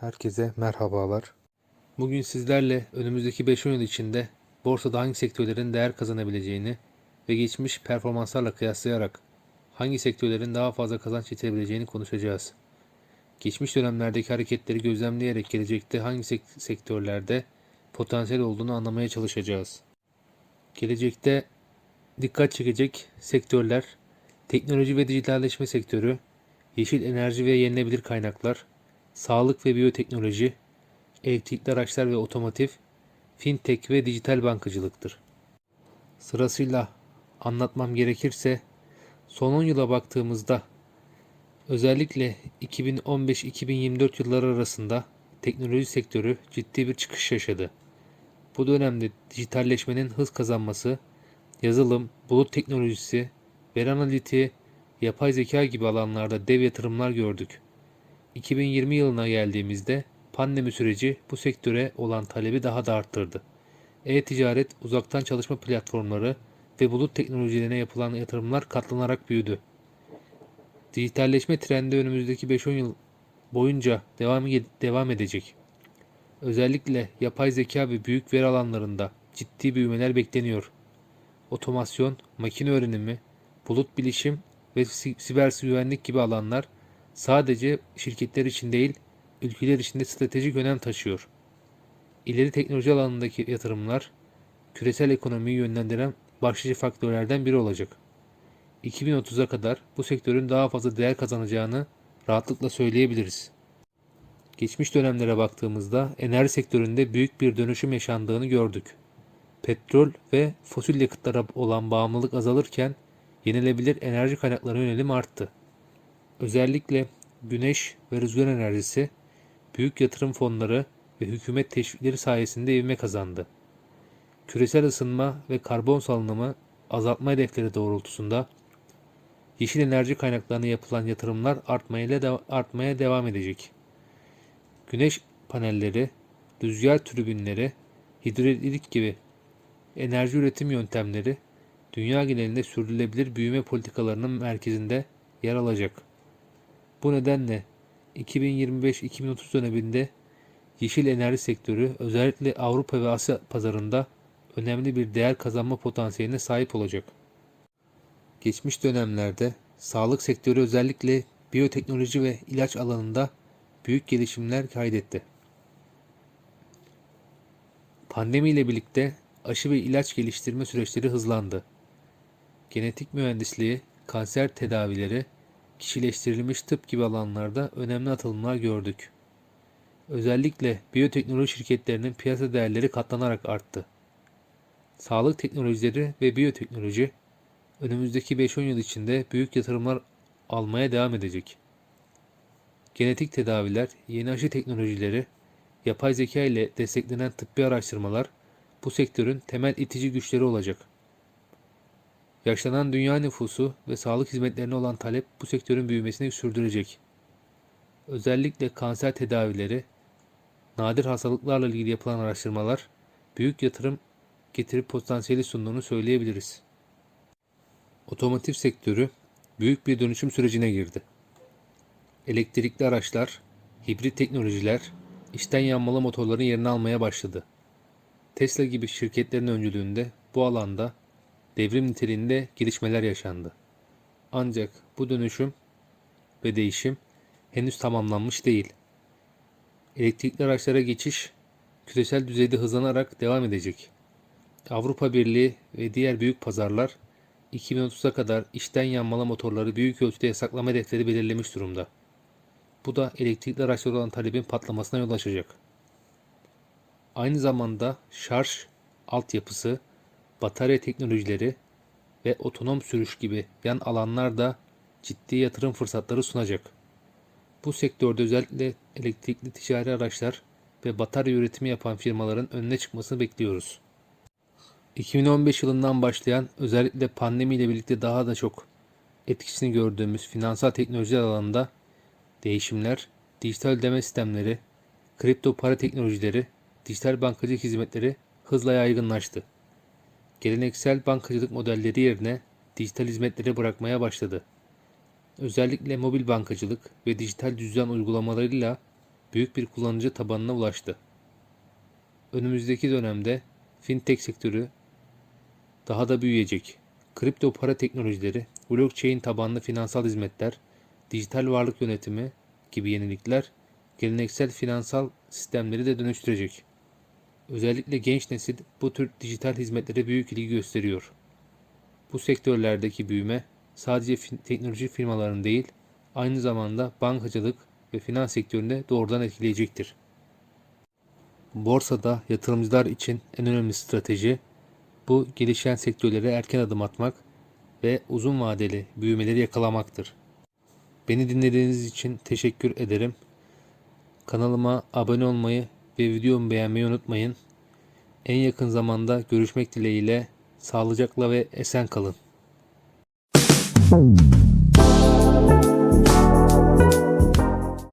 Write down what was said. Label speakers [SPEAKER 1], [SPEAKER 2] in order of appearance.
[SPEAKER 1] Herkese merhabalar. Bugün sizlerle önümüzdeki 5-10 yıl içinde borsada hangi sektörlerin değer kazanabileceğini ve geçmiş performanslarla kıyaslayarak hangi sektörlerin daha fazla kazanç getirebileceğini konuşacağız. Geçmiş dönemlerdeki hareketleri gözlemleyerek gelecekte hangi sek- sektörlerde potansiyel olduğunu anlamaya çalışacağız. Gelecekte dikkat çekecek sektörler teknoloji ve dijitalleşme sektörü, yeşil enerji ve yenilebilir kaynaklar, sağlık ve biyoteknoloji, elektrikli araçlar ve otomotiv, fintech ve dijital bankacılıktır. Sırasıyla anlatmam gerekirse son 10 yıla baktığımızda özellikle 2015-2024 yılları arasında teknoloji sektörü ciddi bir çıkış yaşadı. Bu dönemde dijitalleşmenin hız kazanması, yazılım, bulut teknolojisi, veri analitiği, yapay zeka gibi alanlarda dev yatırımlar gördük. 2020 yılına geldiğimizde pandemi süreci bu sektöre olan talebi daha da arttırdı. E-ticaret, uzaktan çalışma platformları ve bulut teknolojilerine yapılan yatırımlar katlanarak büyüdü. Dijitalleşme trendi önümüzdeki 5-10 yıl boyunca devam, devam edecek. Özellikle yapay zeka ve büyük veri alanlarında ciddi büyümeler bekleniyor. Otomasyon, makine öğrenimi, bulut bilişim ve si- siber güvenlik gibi alanlar sadece şirketler için değil, ülkeler için de stratejik önem taşıyor. İleri teknoloji alanındaki yatırımlar küresel ekonomiyi yönlendiren başlıca faktörlerden biri olacak. 2030'a kadar bu sektörün daha fazla değer kazanacağını rahatlıkla söyleyebiliriz. Geçmiş dönemlere baktığımızda enerji sektöründe büyük bir dönüşüm yaşandığını gördük. Petrol ve fosil yakıtlara olan bağımlılık azalırken yenilebilir enerji kaynaklarına yönelim arttı. Özellikle güneş ve rüzgar enerjisi büyük yatırım fonları ve hükümet teşvikleri sayesinde ivme kazandı. Küresel ısınma ve karbon salınımı azaltma hedefleri doğrultusunda yeşil enerji kaynaklarına yapılan yatırımlar artmaya, de- artmaya devam edecek. Güneş panelleri, rüzgar türbinleri, hidroelektrik gibi enerji üretim yöntemleri dünya genelinde sürdürülebilir büyüme politikalarının merkezinde yer alacak. Bu nedenle 2025-2030 döneminde yeşil enerji sektörü özellikle Avrupa ve Asya pazarında önemli bir değer kazanma potansiyeline sahip olacak. Geçmiş dönemlerde sağlık sektörü özellikle biyoteknoloji ve ilaç alanında büyük gelişimler kaydetti. Pandemi ile birlikte aşı ve ilaç geliştirme süreçleri hızlandı. Genetik mühendisliği, kanser tedavileri, kişileştirilmiş tıp gibi alanlarda önemli atılımlar gördük. Özellikle biyoteknoloji şirketlerinin piyasa değerleri katlanarak arttı. Sağlık teknolojileri ve biyoteknoloji önümüzdeki 5-10 yıl içinde büyük yatırımlar almaya devam edecek. Genetik tedaviler, yeni aşı teknolojileri, yapay zeka ile desteklenen tıbbi araştırmalar bu sektörün temel itici güçleri olacak. Yaşlanan dünya nüfusu ve sağlık hizmetlerine olan talep bu sektörün büyümesini sürdürecek. Özellikle kanser tedavileri, nadir hastalıklarla ilgili yapılan araştırmalar büyük yatırım getirip potansiyeli sunduğunu söyleyebiliriz. Otomotiv sektörü büyük bir dönüşüm sürecine girdi. Elektrikli araçlar, hibrit teknolojiler, içten yanmalı motorların yerini almaya başladı. Tesla gibi şirketlerin öncülüğünde bu alanda devrim niteliğinde gelişmeler yaşandı. Ancak bu dönüşüm ve değişim henüz tamamlanmış değil. Elektrikli araçlara geçiş küresel düzeyde hızlanarak devam edecek. Avrupa Birliği ve diğer büyük pazarlar 2030'a kadar içten yanmalı motorları büyük ölçüde yasaklama hedefleri belirlemiş durumda. Bu da elektrikli araçlara olan talebin patlamasına yol açacak. Aynı zamanda şarj altyapısı, batarya teknolojileri ve otonom sürüş gibi yan alanlar da ciddi yatırım fırsatları sunacak. Bu sektörde özellikle elektrikli ticari araçlar ve batarya üretimi yapan firmaların önüne çıkmasını bekliyoruz. 2015 yılından başlayan özellikle pandemiyle birlikte daha da çok etkisini gördüğümüz finansal teknolojiler alanında değişimler, dijital ödeme sistemleri, kripto para teknolojileri, dijital bankacılık hizmetleri hızla yaygınlaştı. geleneksel bankacılık modelleri yerine dijital hizmetleri bırakmaya başladı. Özellikle mobil bankacılık ve dijital cüzdan uygulamalarıyla büyük bir kullanıcı tabanına ulaştı. Önümüzdeki dönemde fintech sektörü daha da büyüyecek. Kripto para teknolojileri, blockchain tabanlı finansal hizmetler, dijital varlık yönetimi gibi yenilikler geleneksel finansal sistemleri de dönüştürecek. Özellikle genç nesil bu tür dijital hizmetlere büyük ilgi gösteriyor. Bu sektörlerdeki büyüme sadece fin- teknoloji firmalarını değil, aynı zamanda bankacılık ve finans sektöründe doğrudan etkileyecektir. Borsada yatırımcılar için en önemli strateji bu gelişen sektörlere erken adım atmak ve uzun vadeli büyümeleri yakalamaktır. Beni dinlediğiniz için teşekkür ederim. Kanalıma abone olmayı ve videomu beğenmeyi unutmayın. En yakın zamanda görüşmek dileğiyle sağlıcakla ve esen kalın.